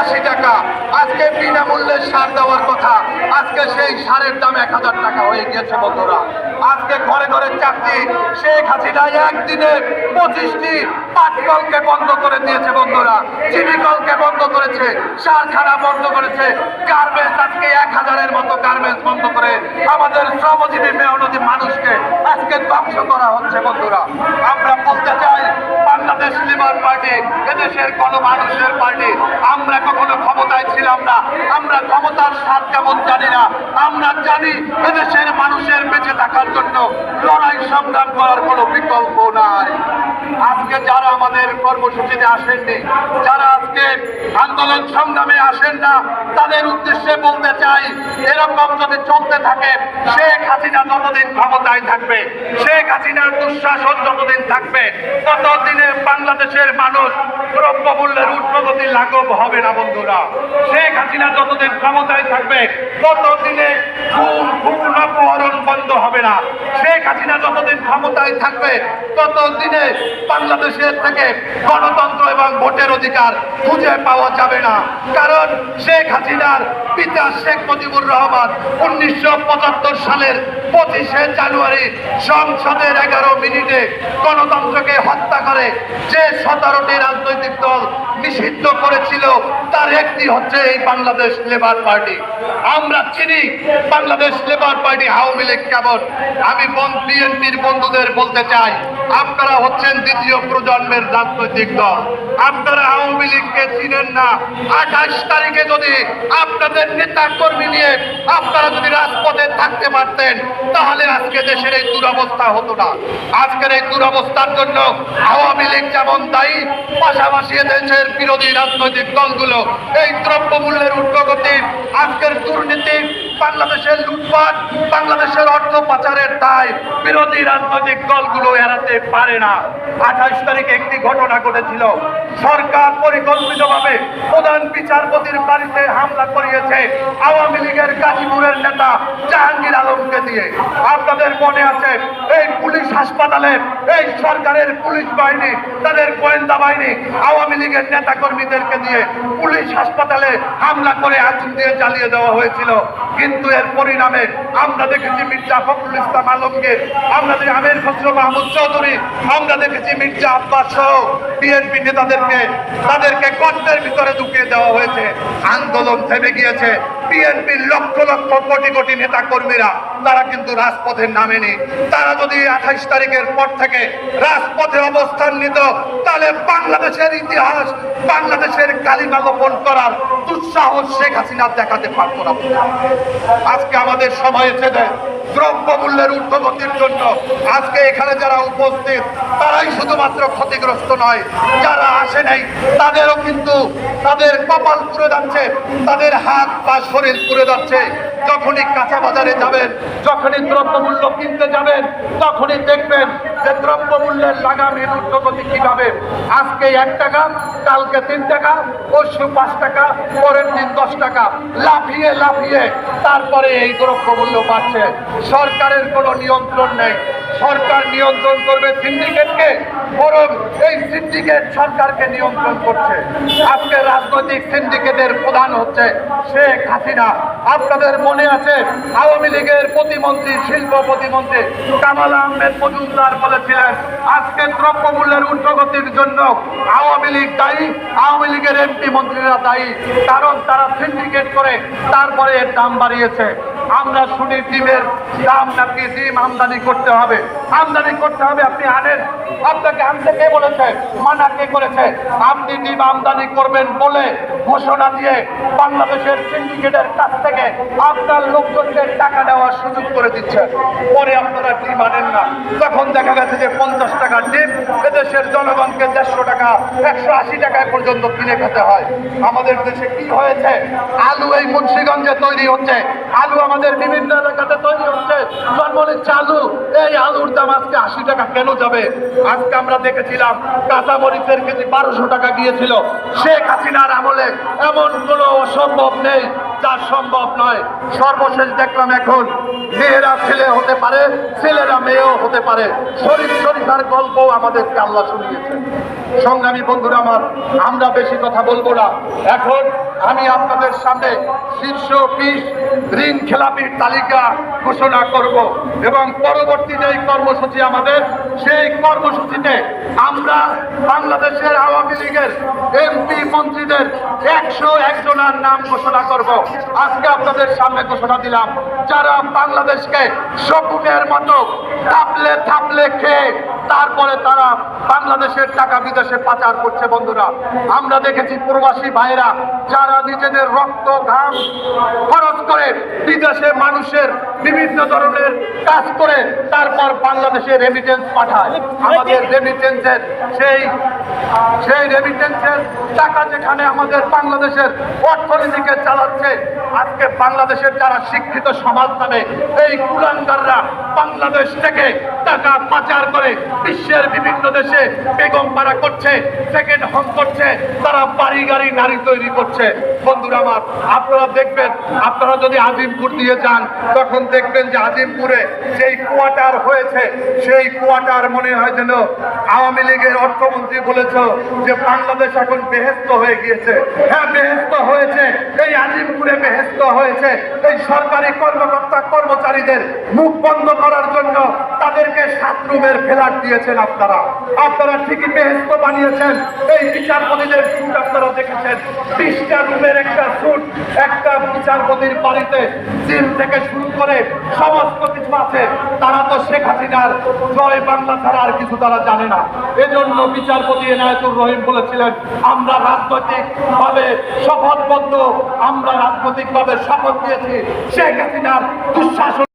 আশি টাকা। আজকে বিনামূল্যে সার দেওয়ার কথা। আজকে সেই সারের দাম এক হাজার টাকা হয়ে গিয়েছে বন্ধুরা। আজকে ঘরে ঘরে চাকরি। শেখ হাসিনা একদিনে পঁচিশটি পাটকলকে বন্ধ করে দিয়েছে বন্ধুরা। চিনিকলকে বন্ধ করেছে, সারখানা বন্ধ করেছে। গার্মেন্টস আজকে এক হাজারের মতো গার্মেন্টস বন্ধ করে আমাদের শ্রমজীবী মেহনতি মানুষকে আজকে ধ্বংস করা হচ্ছে বন্ধুরা। আমরা বলতে কোন মানুষের পার্টি আমরা কখনো ক্ষমতায় ছিলাম না। আমরা ক্ষমতার স্বাদ কেমন জানি না, আমরা জানি এদেশের মানুষের বেঁচে থাকার জন্য লড়াই সংগ্রাম করার কোনো বিকল্প নাই। আজকে যারা আমাদের কর্মসূচিতে আসেননি, যারা আজকে আন্দোলন সংগ্রামে আসেন না, তাদের উদ্দেশ্যে বলতে চাই, এরকম যদি চলতে থাকে, শেখ হাসিনা যতদিন ক্ষমতায় থাকবে, শেখ হাসিনার দুঃশাসন যতদিন থাকবে, ততদিনে বাংলাদেশের মানুষ দ্রব্যমূল্যের ঊর্ধ্বগতি লাঘব হবে না, বন্ধুরা। শেখ হাসিনা যতদিন ক্ষমতায় থাকবে, ততদিনে খুন খুন অপহরণ বন্ধ হবে না। শেখ হাসিনা যতদিন ক্ষমতায় থাকবে, ততদিনে বাংলাদেশের থেকে গণতন্ত্র এবং ভোটের অধিকার খুঁজে পাওয়া যাবে না। কারণ শেখ হাসিনার পিতা শেখ মুজিবুর রহমান উনিশশো পঁচাত্তর সালের পঁচিশে জানুয়ারি সংসদের এগারো মিনিটে গণতন্ত্রকে হত্যা করে যে সতেরোটি রাজনৈতিক দল নিষিদ্ধ করেছিল, তার একটি হচ্ছে এই বাংলাদেশ লেবার পার্টি। আমরা চিনি বাংলাদেশ লেবার পার্টি আওয়ামী লীগ কেমন আমি বিএনপির বন্ধুদের বলতে চাই, আপনারা হচ্ছেন দ্বিতীয় প্রজন্মের রাজনৈতিক দল। আপনারা আওয়ামী লীগকে চিনেন না। আঠাশ তারিখে যদি আপনাদের নেতা কর্মী নিয়ে আপনারা যদি রাজপথে থাকতে পারতেন, তাহলে আজকে দেশের এই দুরবস্থা হতো না। আজকের এই দুরবস্থার জন্য আওয়ামী লীগ যেমন দায়ী, পাশাপাশি দেশের বিরোধী রাজনৈতিক দলগুলো এই দ্রব্যমূল্যের ঊর্ধ্বগতি আজকের দুর্নীতি, বাংলাদেশের লুটপাট, বাংলাদেশের অর্থ পাচারের দায় বিরোধী রাজনৈতিক দলগুলো এড়াতে পারে না। আঠাশ তারিখে একটি ঘটনা ঘটেছিল। সরকার পরিকল্পিতভাবে প্রধান বিচারপতির বাড়িতে হামলা করিয়েছে আওয়ামী লীগের গাজীপুরের নেতা জাহাঙ্গীর আলমকে দিয়ে। আপনাদের মনে আছে, এই পুলিশ হাসপাতালে, এই সরকারের পুলিশ বাহিনী, তাদের গোয়েন্দা বাহিনী, আওয়ামী লীগের নেতা কর্মীদেরকে দিয়ে পুলিশ হাসপাতালে হামলা করে আগুন দিয়ে জ্বালিয়ে দেওয়া হয়েছিল। কিন্তু এর পরিণামে আমরা দেখেছি মির্জা ফখরুল ইসলাম আলমকে, আমরা দেখি আমির খসরু মাহমুদ চৌধুরী, আমরা দেখেছি মির্জা আব্বাস সহ বিএনপি নেতাদেরকে, তাদেরকে গর্তের ভিতরে ঢুকিয়ে দেওয়া হয়েছে। আন্দোলন থেমে গিয়েছে। বিএনপির লক্ষ লক্ষ কোটি কোটি নেতা কর্মীরা তারা কিন্তু রাজপথে নামেনি। তারা যদি আঠাইশ তারিখের পর থেকে রাজপথে অবস্থান নিত তাহলে বাংলাদেশের ইতিহাস, বাংলাদেশের কালিমা গোপন করার দুঃসাহস শেখ হাসিনা দেখাতে পারতো না। আজকে আমাদের সময় এসেছে দ্রব্যমূল্যের ঊর্ধ্বগতির জন্য আজকে এখানে যারা উপস্থিত, তারাই শুধুমাত্র ক্ষতিগ্রস্ত নয়, যারা আসে নাই, তাদেরও কিন্তু তাদের কপাল পুড়ে যাচ্ছে, তাদের হাত পা পুড়ে যাচ্ছে। যখনই কাঁচা বাজারে যাবেন, যখনই দ্রব্যমূল্য কিনতে যাবেন, তখনই দেখবেন যে দ্রব্যমূল্যের লাগামের ঊর্ধ্বগতি কীভাবে। আজকে এক টাকা, কালকে তিন টাকা, পরশু পাঁচ টাকা, পরের দিন দশ টাকা। লাফিয়ে লাফিয়ে তারপরে এই দ্রব্যমূল্য বাড়ছে। সরকারের কোনো নিয়ন্ত্রণ নেই। সরকার নিয়ন্ত্রণ করবে সিন্ডিকেটকে বরং এই সিন্ডিকেট সরকারকে নিয়ন্ত্রণ করছে। আজকে রাজনৈতিক সিন্ডিকেটের প্রধান হচ্ছে শেখ হাসিনা। আপনাদের মনে আছে আওয়ামী লীগের প্রতিমন্ত্রী, শিল্প প্রতিমন্ত্রী কামাল আহমেদ মজুমদার বলেছিলেন, আজকে দ্রব্যমূল্যের ঊর্ধ্বগতির জন্য আওয়ামী লীগ দায়ী, আওয়ামী লীগের এমপি মন্ত্রীরা দায়ী, কারণ তারা সিন্ডিকেট করে তারপরে এর দাম বাড়িয়েছে। আমরা শুনি ডিমের দাম নাকি ডিম আমদানি করতে হবে। আমদানি করতে হবে, আপনি আনেন। আপনাকে আনতে কে বলেছে? মানা কে করেছে? আপনি ডিম আমদানি করবেন বলে ঘোষণা দিয়ে বাংলাদেশের সিন্ডিকেটের কাছ থেকে আপনার লোকজনকে টাকা নেওয়ার সুযোগ করে দিচ্ছে। পরে আপনারা ডিম মানেন না? তখন দেখা গেছে যে পঞ্চাশ টাকার ডিম এদেশের জনগণকে দেড়শো টাকা, একশো আশি টাকায় পর্যন্ত কিনে খেতে হয়। আমাদের দেশে কি হয়েছে? আলু এই মুন্সিগঞ্জে তৈরি হচ্ছে। আলু আমাদের বিভিন্ন এলাকাতে তৈরি হচ্ছে। জন্ম নিচ্ছে আলু, এই আলুর দাম আজকে আশি টাকা কেন যাবে? আজকে আমরা দেখেছিলাম কাঁচা মরিচের কেজি বারোশো টাকা গিয়েছিল শেখ হাসিনার আমলে এমন কোনো অসম্ভব নেই, যা সম্ভব নয়। সর্বশেষ দেখলাম এখন, মেয়েরা ছেলে হতে পারে, ছেলেরা মেয়েও হতে পারে। শরীফ শরীফার গল্প আমাদেরকে আল্লাহ শুনিয়েছে সংগ্রামী বন্ধুরা আমার, আমরা বেশি কথা বলব না। এখন আমি আপনাদের সামনে শীর্ষ বিশ ঋণ খেলাপির তালিকা ঘোষণা করব এবং পরবর্তী যেই কর্মসূচি আমাদের, সেই কর্মসূচিতে আমরা বাংলাদেশের আওয়ামী লীগের এমপি মন্ত্রীদের একশো একজনের নাম ঘোষণা করব। আজকে আপনাদের সামনে ঘোষণা দিলাম, যারা বাংলাদেশকে শকুনের মতো থাপলে থাপলে খেয়ে তারপরে তারা বাংলাদেশের টাকা বিদেশে পাচার করছে বন্ধুরা। আমরা দেখেছি প্রবাসী ভাইরা যারা নিজেদের রক্ত, ঘাম খরচ করে বিদেশে মানুষের বিভিন্ন ধরনের কাজ করে তারপর বাংলাদেশে রেমিটেন্স পাঠায়। আমাদের রেমিটেন্সের সেই সেই রেমিটেন্সের টাকা যেখানে আমাদের বাংলাদেশের অর্থনীতিকে চালাচ্ছে, আজকে বাংলাদেশের যারা শিক্ষিত সমাজ নামে এই কুলাঙ্গাররা বাংলাদেশ থেকে টাকা পাচার করে বিশ্বের বিভিন্ন দেশে বেগম পাড়া করছে সেকেন্ড হোম করছে, তারা বাড়ি গাড়ি নারী তৈরি করছে। বন্ধুরা আমার, আপনারা দেখবেন, আপনারা যদি আজিমপুর দিয়ে যান, তখন দেখবেন যে আজিমপুরে যেই কোয়ার্টার হয়েছে, সেই কোয়ার্টার মনে হয় যেন আওয়ামী লীগের অর্থমন্ত্রী বলেছ যে বাংলাদেশ এখন বেহেস্ত হয়ে গিয়েছে। হ্যাঁ বেহেস্ত হয়েছে, এই আজিমপুরে বেহেস্ত হয়েছে। এই সরকারি কর্মকর্তা কর্মচারীদের মুখ বন্ধ করার জন্য তাদেরকে সাত রুমের ফেলার দিয়েছেন আপনারা। আপনারা ঠিকই বেহেস্ত বানিয়েছেন। এই বিচারপতিদের আপনারা দেখেছেন। বিশটা রুমের একটা সুট একটা বিচারপতির বাড়িতে চীন থেকে শুরু করে সমস্ত কিছু আছে তারা তো শেখ হাসিনার জয় বাংলা ছাড়া আর কিছু তারা জানে না। এজন্য বিচারপতি এনায়তুর রহিম বলেছিলেন, আমরা রাজনৈতিকভাবে শপথবদ্ধ, আমরা রাজনৈতিকভাবে শপথ দিয়েছি। শেখ হাসিনার দুঃশাসন